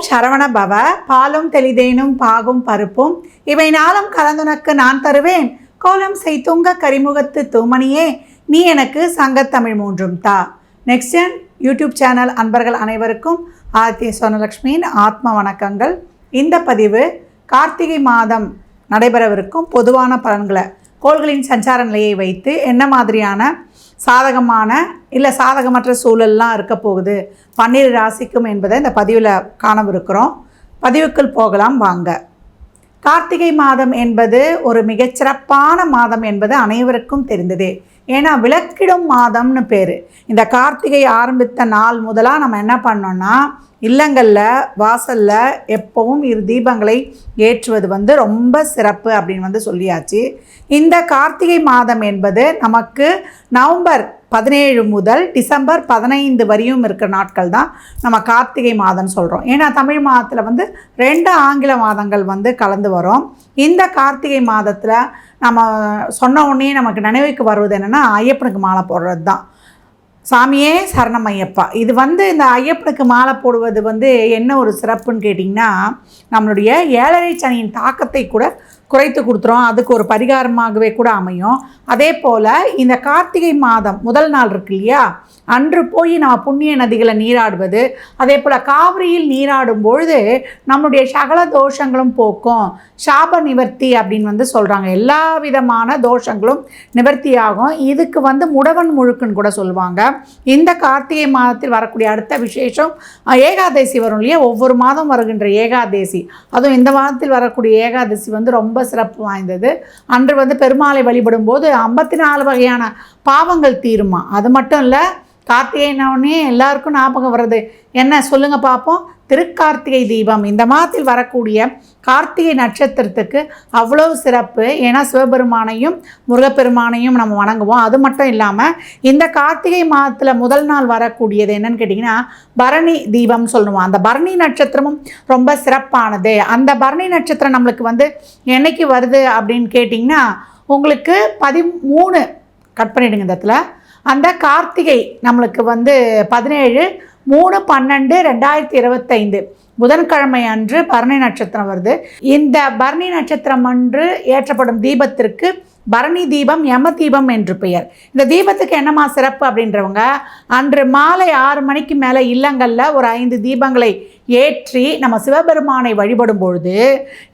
ஓம் சரவண பவ பாலும் தெளிதேனும் பாகும் பருப்பும் இவை நாளும் கலந்துனக்கு நான் தருவேன். கோலம் செய் துங்க கரிமுகத்து தூமணியே நீ எனக்கு சங்கத்தமிழ் மூன்றும் தா. நெக்ஸ்ட் ஜென் யூடியூப் சேனல் அன்பர்கள் அனைவருக்கும் ஆதித்ய சோனலக்ஷ்மியின் ஆத்ம வணக்கங்கள். இந்த பதிவு கார்த்திகை மாதம் நடைபெறவிருக்கும் பொதுவான பலன்களை கோள்களின் சஞ்சார நிலையை வைத்து என்ன மாதிரியான சாதகமான இல்லை சாதகமற்ற சூழல்லாம் இருக்க போகுது. பன்னிரு ராசிக்கும் என்பதை இந்த பதிவில் காணவிருக்கிறோம். பதிவுக்குள் போகலாம் வாங்க. கார்த்திகை மாதம் என்பது ஒரு மிகச்சிறப்பான மாதம் என்பது அனைவருக்கும் தெரிந்ததே. ஏன்னா விளக்கிடும் மாதம்னு பேர். இந்த கார்த்திகை ஆரம்பித்த நாள் முதலாக நம்ம என்ன பண்ணோன்னா இல்லங்களில் வாசலில் எப்பவும் இரு தீபங்களை ஏற்றுவது வந்து ரொம்ப சிறப்பு அப்படின்னு வந்து சொல்லியாச்சு. இந்த கார்த்திகை மாதம் என்பது நமக்கு நவம்பர் பதினேழு முதல் டிசம்பர் பதினைந்து வரையும் இருக்கிற நாட்கள் தான் நம்ம கார்த்திகை மாதம்னு சொல்கிறோம் ஏன்னா தமிழ் மாதத்தில் வந்து ரெண்டு ஆங்கில மாதங்கள் வந்து கலந்து வரும். இந்த கார்த்திகை மாதத்தில் நம்ம சொன்ன உடனே நமக்கு நினைவுக்கு வருவது என்னென்னா ஐயப்பனுக்கு மாலை போடுறது தான் சாமியே சரணம் ஐயப்பா இது வந்து இந்த ஐயப்பனுக்கு மாலை போடுவது வந்து என்ன ஒரு சிறப்புன்னு கேட்டிங்கன்னா நம்மளுடைய ஏழரை சனியின் தாக்கத்தை கூட குறைத்து கொடுத்துரும் அதுக்கு ஒரு பரிகாரமாகவே கூட அமையும். அதே போல் இந்த கார்த்திகை மாதம் முதல் நாள் இருக்கு இல்லையா? அன்று போய் நம்ம புண்ணிய நதிகளை நீராடுவது அதே போல் காவிரியில் நீராடும் பொழுது நம்முடைய சகல தோஷங்களும் போக்கும். சாப நிவர்த்தி அப்படின்னு வந்து சொல்கிறாங்க எல்லா விதமான தோஷங்களும் நிவர்த்தியாகும். இதுக்கு வந்து முடவன் முழுக்குன்னு கூட சொல்லுவாங்க. இந்த கார்த்திகை மாதத்தில் வரக்கூடிய அடுத்த விசேஷம் ஏகாதசி வரும் இல்லையா? ஒவ்வொரு மாதம் வருகின்ற ஏகாதசி. அதுவும் இந்த மாதத்தில் வரக்கூடிய ஏகாதசி வந்து ரொம்ப சிறப்பு வாய்ந்தது. அன்று வந்து பெருமாளை வழிபடும் போது ஐம்பத்தி நாலு வகையான பாவங்கள் தீருமா. அது மட்டும் இல்லை கார்த்திகைனோடனே எல்லாருக்கும் ஞாபகம் வருது என்ன சொல்லுங்கள் பார்ப்போம் திருக்கார்த்திகை தீபம். இந்த மாதத்தில் வரக்கூடிய கார்த்திகை நட்சத்திரத்துக்கு அவ்வளவு சிறப்பு. ஏன்னா சிவபெருமானையும் முருகப்பெருமானையும் நம்ம வணங்குவோம். அது மட்டும் இல்லாமல் இந்த கார்த்திகை மாதத்தில் முதல் நாள் வரக்கூடியது என்னன்னு கேட்டிங்கன்னா பரணி தீபம் சொல்லுவோம். அந்த பரணி நட்சத்திரமும் ரொம்ப சிறப்பானது. அந்த பரணி நட்சத்திரம் நம்மளுக்கு வந்து என்னைக்கு வருது அப்படின்னு கேட்டிங்கன்னா உங்களுக்கு பதிமூணு கட் பண்ணிவிடுங்க இந்த இடத்துல. அந்த கார்த்திகை நம்மளுக்கு வந்து பதினேழு மூணு பன்னெண்டு ரெண்டாயிரத்தி இருபத்தைந்து. புதன்கிழமை அன்று பரணி நட்சத்திரம் வருது. இந்த பரணி நட்சத்திரம் அன்று ஏற்றப்படும் தீபத்திற்கு பரணி தீபம் யம தீபம் என்று பெயர். இந்த தீபத்துக்கு என்னமா சிறப்பு அப்படின்றவங்க அன்று மாலை ஆறு மணிக்கு மேலே இல்லங்களில் ஒரு ஐந்து தீபங்களை ஏற்றி நம்ம சிவபெருமானை வழிபடும் பொழுது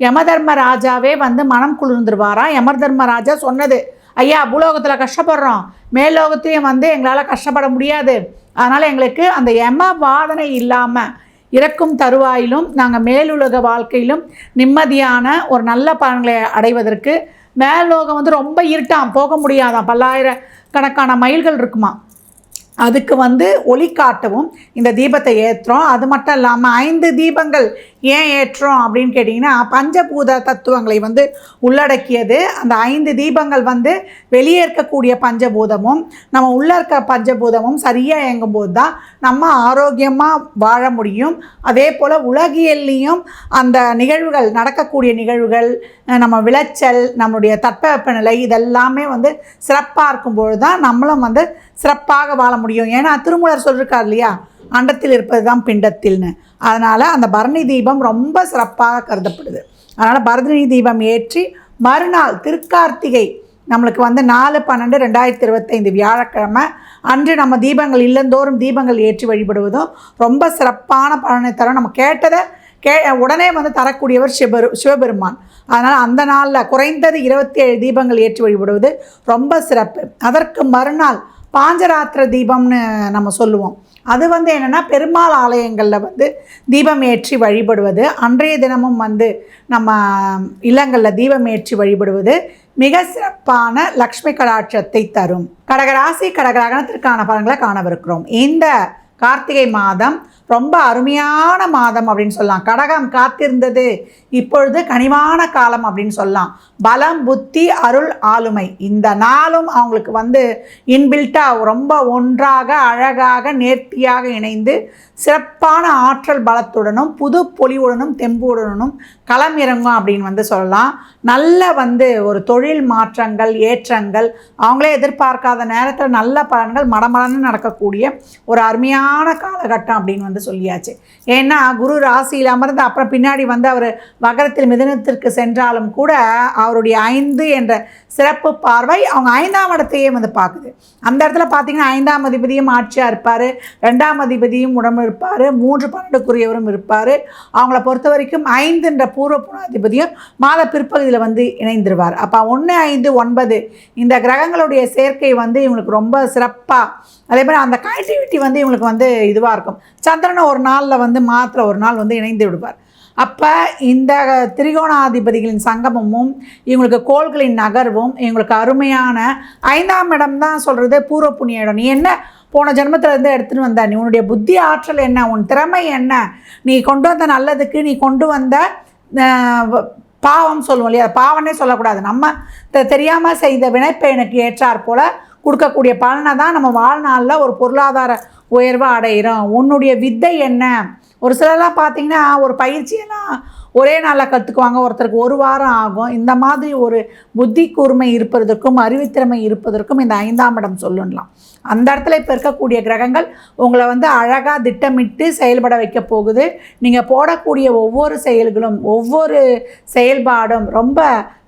யமதர்ம ராஜாவே வந்து மனம் குளிர்ந்துருவாராம் எமர்தர்ம ராஜா சொன்னது ஐயா பூலோகத்தில் கஷ்டப்படுறோம். மேல்லோகத்தையும் வந்து எங்களால் கஷ்டப்பட முடியாது. அதனால் எங்களுக்கு அந்த எம வாதனை இல்லாமல் இறக்கும் தருவாயிலும் நாங்கள் மேலுலக வாழ்க்கையிலும் நிம்மதியான ஒரு நல்ல பலன்களை அடைவதற்கு மேலோகம் வந்து ரொம்ப இருட்டாம் போக முடியாதாம். பல்லாயிரக்கணக்கான மைல்கள் இருக்குமா அதுக்கு வந்து ஒளி காட்டவும் இந்த தீபத்தை ஏற்றுறோம் அது மட்டும் இல்லாமல் ஐந்து தீபங்கள் ஏன் ஏற்றோம் அப்படின்னு கேட்டிங்கன்னா பஞ்சபூத தத்துவங்களை வந்து உள்ளடக்கியது. அந்த ஐந்து தீபங்கள் வந்து வெளியே இருக்கக்கூடிய பஞ்சபூதமும் நம்ம உள்ளே இருக்க பஞ்சபூதமும் சரியாக இயங்கும்போது தான் நம்ம ஆரோக்கியமாக வாழ முடியும். அதே போல் உலகியல்லையும் அந்த நிகழ்வுகள் நடக்கக்கூடிய நிகழ்வுகள் நம்ம விளைச்சல் நம்மளுடைய தட்பவெப்பநிலை இதெல்லாமே வந்து சிறப்பாக இருக்கும்பொழுது தான் நம்மளும் வந்து சிறப்பாக வாழ முடியும். ஏன்னா திருமூலர் சொல்லியிருக்கார் இல்லையா? அண்டத்தில் இருப்பது தான் பிண்டத்தில்னு. அதனால் அந்த பரணி தீபம் ரொம்ப சிறப்பாக கருதப்படுது. அதனால் பரணி தீபம் ஏற்றி மறுநாள் திருக்கார்த்திகை நம்மளுக்கு வந்து நாலு பன்னெண்டு ரெண்டாயிரத்தி இருபத்தைந்து வியாழக்கிழமை அன்று நம்ம தீபங்கள் இல்லந்தோறும் தீபங்கள் ஏற்றி வழிபடுவதும் ரொம்ப சிறப்பான பலனை தரும். நம்ம கேட்டதை கே உடனே வந்து தரக்கூடியவர் சிவபெரு சிவபெருமான். அதனால் அந்த நாளில் குறைந்தது இருபத்தி ஏழு தீபங்கள் ஏற்றி வழிபடுவது ரொம்ப சிறப்பு. அதற்கு மறுநாள் பாஞ்சராத்திர தீபம்னு நம்ம சொல்லுவோம். அது வந்து என்னென்னா பெருமாள் ஆலயங்களில் வந்து தீபம் ஏற்றி வழிபடுவது. அன்றைய தினமும் வந்து நம்ம இல்லங்களில் தீபம் ஏற்றி வழிபடுவது மிக சிறப்பான லக்ஷ்மி கடாட்சத்தை தரும். கடகராசி கடகரகணத்திற்கான பலன்களை காணவிருக்கிறோம். இந்த கார்த்திகை மாதம். ரொம்ப அருமையான மாதம் அப்படின்னு சொல்லலாம். கடகம் காத்திருந்தது. இப்பொழுது கனிவான காலம் அப்படின்னு சொல்லலாம். பலம் புத்தி அருள் ஆளுமை. இந்த நாளும் அவங்களுக்கு வந்து இன்பில்ட்டாக ரொம்ப ஒன்றாக அழகாக நேர்த்தியாக இணைந்து சிறப்பான ஆற்றல் பலத்துடனும் புது பொலிவுடனும் தெம்புடனும் களம் இறங்கும் அப்படின்னு வந்து சொல்லலாம். நல்ல வந்து ஒரு தொழில் மாற்றங்கள் ஏற்றங்கள் அவங்களே எதிர்பார்க்காத நேரத்தில் நல்ல பலன்கள் மடமடன்னு நடக்கக்கூடிய ஒரு அருமையான காலகட்டம் அப்படின்னு வந்து சொல்லியாச்சு. ஏன்னா குரு ராசியில் அமர்ந்து அப்புறம் பின்னாடி வந்து அவர் வகரத்தில் மிதனத்திற்கு சென்றாலும் கூட அவருடைய ஐந்து என்ற சிறப்பு பார்வை அவங்க ஐந்தாம் இடத்தையே வந்து பார்க்குது. அந்த இடத்துல பார்த்தீங்கன்னா ஐந்தாம் அதிபதியும் ஆட்சியாக இருப்பார். ரெண்டாம் அதிபதியும் உடம்பு இருப்பார் மூன்று பன்னெண்டுக்குரியவரும் இருப்பார். அவங்கள பொறுத்த வரைக்கும் ஐந்துன்ற பூர்வ புனாதிபதியும் மாத பிற்பகுதியில் வந்து இணைந்துருவார். அப்போ ஒன்று ஐந்து ஒன்பது இந்த கிரகங்களுடைய சேர்க்கை வந்து இவங்களுக்கு ரொம்ப சிறப்பாக அதே மாதிரி அந்த கனெக்டிவிட்டி வந்து இவங்களுக்கு வந்து இதுவாக இருக்கும். சந்திரனை ஒரு நாளில் வந்து மாத்திர ஒரு நாள் வந்து இணைந்து விடுவார். அப்போ இந்த திரிகோணாதிபதிகளின் சங்கமமும் இவங்களுக்கு கோள்களின் நகர்வும் இவங்களுக்கு அருமையான ஐந்தாம் இடம் தான் சொல்கிறது பூர்வ புண்ணிய இடம். நீ என்ன போன ஜென்மத்துல இருந்து எடுத்துகிட்டு வந்த நீ. உன்னுடைய புத்தி ஆற்றல் என்ன? உன் திறமை என்ன? நீ கொண்டு வந்த நல்லதுக்கு நீ கொண்டு வந்த பாவம் சொல்லுவோம் இல்லையா? பாவனே சொல்லக்கூடாது. நம்ம தெரியாமல் தெரியாம செய்த வினைப்பயனுக்கு ஏற்றாற் போல் கொடுக்கக்கூடிய பலனை தான் நம்ம வாழ்நாளில் ஒரு பொருளாதார உயர்வை அடைகிறோம் உன்னுடைய வித்தை என்ன? ஒரு சிலர்லாம் பார்த்தீங்கன்னா ஒரு பயிற்சியெல்லாம் ஒரே நாளில் கற்றுக்குவாங்க ஒருத்தருக்கு ஒரு வாரம் ஆகும். இந்த மாதிரி ஒரு புத்தி கூர்மை இருப்பதற்கும் அறிவுத்திறமை இருப்பதற்கும் இந்த ஐந்தாம் இடம் சொல்லலாம் அந்த இடத்துல இப்போ இருக்கக்கூடிய கிரகங்கள் உங்களை வந்து அழகாக திட்டமிட்டு செயல்பட வைக்க போகுது. நீங்கள் போடக்கூடிய ஒவ்வொரு செயல்களும் ஒவ்வொரு செயல்பாடும் ரொம்ப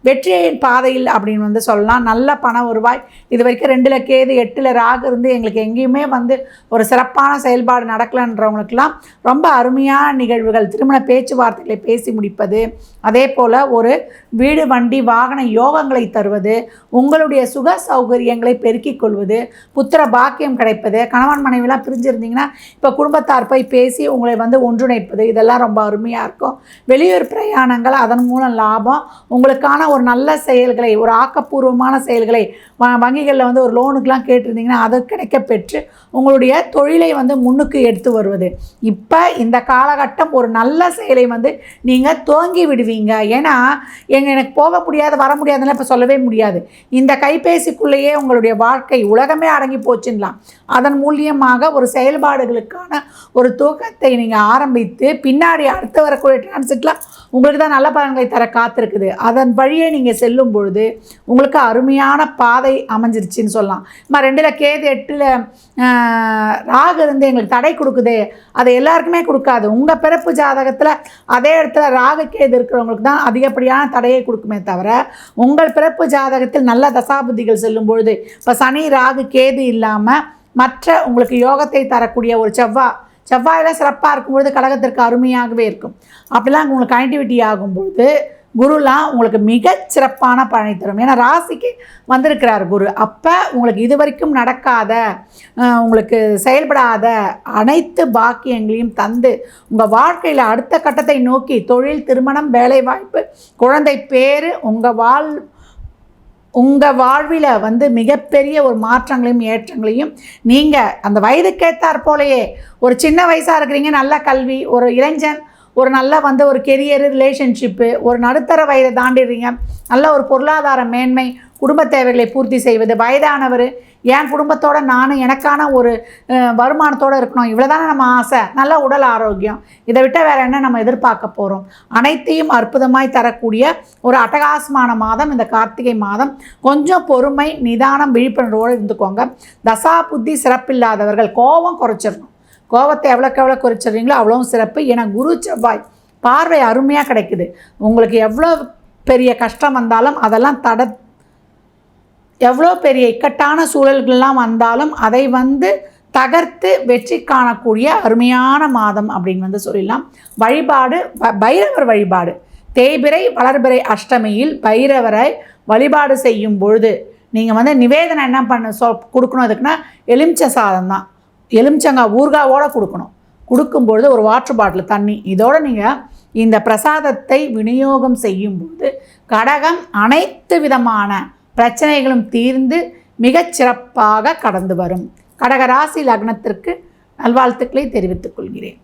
வெற்றியின் பாதையில் அப்படின்னு வந்து சொல்லலாம். நல்ல பண வருவாய் இது வரைக்கும் ரெண்டில் கேது எட்டில் ராகு இருந்து எங்களுக்கு எங்கேயுமே வந்து ஒரு சிறப்பான செயல்பாடு நடக்கலைன்றவங்களுக்கெல்லாம் ரொம்ப அருமையான நிகழ்வுகள். திருமண பேச்சுவார்த்தைகளை பேசி முடிப்பது அதே போல் ஒரு வீடு வண்டி வாகன யோகங்களை தருவது உங்களுடைய சுக சௌகரியங்களை பெருக்கிக் கொள்வது புத்திர பாக்கியம் கிடைப்பது கணவன் மனைவிலாம் பிரிஞ்சிருந்தீங்கன்னா இப்போ குடும்பத்தார் போய் பேசி உங்களை வந்து ஒன்றிணைப்பது இதெல்லாம் ரொம்ப அருமையாக இருக்கும். வெளியூர் பிரயாணங்கள் அதன் மூலம் லாபம். உங்களுக்கான ஒரு நல்ல செயல்களை ஒரு ஆக்கப்பூர்வமான செயல்களை வ- வங்கிகளில் வந்து ஒரு லோனுக்கெலாம் கேட்டிருந்தீங்கன்னா அது கிடைக்க பெற்று உங்களுடைய தொழிலை வந்து முன்னுக்கு எடுத்து வருவது. இப்போ இந்த காலகட்டம் ஒரு நல்ல செயலை வந்து நீங்கள் துவங்கி விடுவீங்க. ஏன்னா எங்க எனக்கு போக முடியாது வர முடியாதுன்னு இப்போ சொல்லவே முடியாது. இந்த கைபேசிக்குள்ளேயே உங்களுடைய வாழ்க்கை உலகமே அடங்கி போச்சு. போச்சுன்னலாம் அதன் மூலியமாக ஒரு செயல்பாடுகளுக்கான ஒரு தூக்கத்தை நீங்கள் ஆரம்பித்து பின்னாடி அடுத்து வரக்கூடிய டிரான்சிட்லாம் உங்களுக்கு தான் நல்ல பலன்களை தர காத்திருக்குது. அதன் வழியே நீங்கள் செல்லும் பொழுது உங்களுக்கு அருமையான பாதை அமைஞ்சிருச்சுன்னு சொல்லலாம். நம்ம ரெண்டில் கேது எட்டில் ராகு இருந்து எங்களுக்கு தடை கொடுக்குது அது எல்லாருக்குமே கொடுக்காது. உங்கள் பிறப்பு ஜாதகத்தில் அதே இடத்துல ராகு கேது இருக்கிறவங்களுக்கு தான் அதிகப்படியான தடையை கொடுக்குமே தவிர உங்கள் பிறப்பு ஜாதகத்தில் நல்ல தசாபுத்திகள் செல்லும் பொழுது இப்போ சனி ராகு கேது இல்லாமல் இல்லாமல் மற்ற உங்களுக்கு யோகத்தை தரக்கூடிய ஒரு செவ்வாய் செவ்வாயில் சிறப்பாக இருக்கும்பொழுது கடகத்திற்கு அருமையாகவே இருக்கும். அப்படிலாம் உங்களுக்கு கனெக்டிவிட்டி ஆகும்பொழுது குருலாம் உங்களுக்கு மிக சிறப்பான பலனை தரும். ஏன்னா ராசிக்கு வந்திருக்கிறார் குரு. அப்போ உங்களுக்கு இது வரைக்கும் நடக்காத உங்களுக்கு செயல்படாத அனைத்து பாக்கியங்களையும் தந்து உங்கள் வாழ்க்கையில் அடுத்த கட்டத்தை நோக்கி தொழில் திருமணம் வேலைவாய்ப்பு குழந்தை பேர் உங்கள் வாழ் உங்கள் வாழ்வில் வந்து மிகப்பெரிய ஒரு மாற்றங்களையும் ஏற்றங்களையும் நீங்கள் அந்த வயதுக்கேற்றாற் போலையே ஒரு சின்ன வயசாக இருக்கிறீங்க நல்ல கல்வி ஒரு இளைஞன் ஒரு நல்ல வந்து ஒரு கெரியர் ரிலேஷன்ஷிப்பு ஒரு நடுத்தர வயதை தாண்டிடுறீங்க நல்ல ஒரு பொருளாதார மேன்மை குடும்ப தேவைகளை பூர்த்தி செய்வது. வயதானவர் என் குடும்பத்தோட நானும் எனக்கான ஒரு வருமானத்தோடு இருக்கணும். இவ்வளோதானே நம்ம ஆசை. நல்ல உடல் ஆரோக்கியம். இதை விட்ட வேறு என்ன நம்ம எதிர்பார்க்க போகிறோம் அனைத்தையும் அற்புதமாய் தரக்கூடிய ஒரு அட்டகாசமான மாதம் இந்த கார்த்திகை மாதம். கொஞ்சம் பொறுமை நிதானம் விழிப்புணர்வோடு இருந்துக்கோங்க. தசா புத்தி சிறப்பில்லாதவர்கள் கோபம் குறைச்சிடணும். கோபத்தை எவ்வளோக்கு எவ்வளோ குறைச்சிடுறீங்களோ அவ்வளோவும் சிறப்பு. ஏன்னா குரு செவ்வாய் பார்வை அருமையாக கிடைக்குது. உங்களுக்கு எவ்வளோ பெரிய கஷ்டம் வந்தாலும் அதெல்லாம் தட எவ்வளோ பெரிய இக்கட்டான சூழல்கள்லாம் வந்தாலும் அதை வந்து தகர்த்து வெற்றி காணக்கூடிய அருமையான மாதம் அப்படின்னு வந்து சொல்லிடலாம். வழிபாடு பைரவர் வழிபாடு. தேய்பிறை வளர்பிறை அஷ்டமியில் பைரவரை வழிபாடு செய்யும் பொழுது நீங்கள் வந்து நிவேதனம் என்ன பண்ண சொ கொடுக்கணும் அதுக்குன்னா எலுமிச்ச சாதம் தான். எலுமிச்சங்காய் ஊர்காவோடு கொடுக்கணும். கொடுக்கும்பொழுது ஒரு வாட்ரு பாட்டில் தண்ணி. இதோடு நீங்கள் இந்த பிரசாதத்தை விநியோகம் செய்யும்போது கடகம் அனைத்து விதமான பிரச்சனைகளும் தீர்ந்து மிகச் சிறப்பாக கடந்து வரும். கடகராசி லக்னத்திற்கு நல்வாழ்த்துக்களை தெரிவித்துக் கொள்கிறேன்.